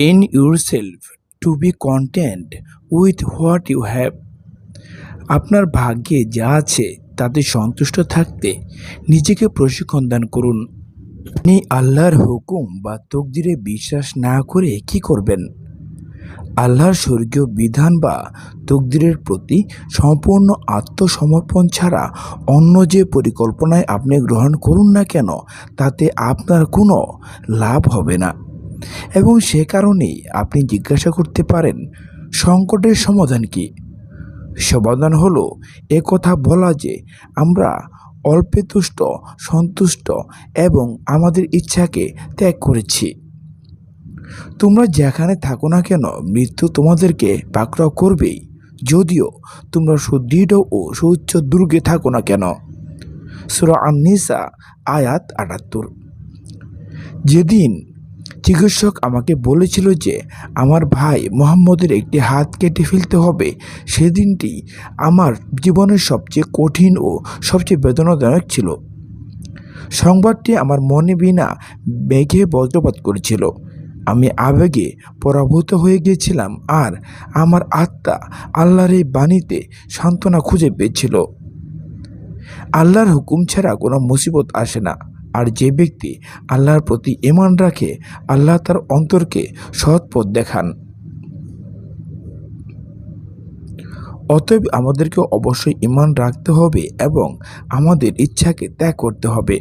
in yourself to be content with what you have. আপনার ভাগ্যে যা আছে তাতে সন্তুষ্ট থাকতে নিজেকে প্রশিক্ষণ দান করুন। আপনি আল্লাহর হুকুম বা তকদিরে বিশ্বাস না করে কি করবেন? আল্লাহর স্বর্গীয় বিধান বা তকদিরের প্রতি সম্পূর্ণ আত্মসমর্পণ ছাড়া অন্য যে পরিকল্পনায় আপনি গ্রহণ করুন না কেন, তাতে আপনার কোনো লাভ হবে না। এবং সে কারণেই আপনি জিজ্ঞাসা করতে পারেন, সংকটের সমাধান কি? সমাধান হলো এ কথা বলা যে, আমরা অল্পে তুষ্ট, সন্তুষ্ট এবং আমাদের ইচ্ছাকে ত্যাগ করেছি। তোমরা যেখানে থাকো না কেন, মৃত্যু তোমাদেরকে পাকড়াও করবেই। যদিও তোমরা সুদৃঢ় ও সুউচ্চ দুর্গে থাকো না কেন। সুরা আয়াত আটাত্তর। যেদিন চিকিৎসক আমাকে বলেছিল যে, আমার ভাই মোহাম্মদের একটি হাত কেটে ফেলতে হবে, সেদিনটি আমার জীবনের সবচেয়ে কঠিন ও সবচেয়ে বেদনাদায়ক ছিল। সংবাদটি আমার মনে বিনা মেঘে বজ্রপাত করেছিল। আমি আবেগে পরাভূত হয়ে গিয়েছিলাম আর আমার আত্মা আল্লাহর এই বাণীতে সান্ত্বনা খুঁজে পেয়েছিল। আল্লাহর হুকুম ছাড়া কোনো মুসিবত আসে না আর যে ব্যক্তি আল্লাহর প্রতি ইমান রাখে, আল্লাহ তার অন্তরকে সৎ পথ দেখান। অতএব আমাদেরকে অবশ্যই ইমান রাখতে হবে এবং আমাদের ইচ্ছাকে ত্যাগ করতে হবে।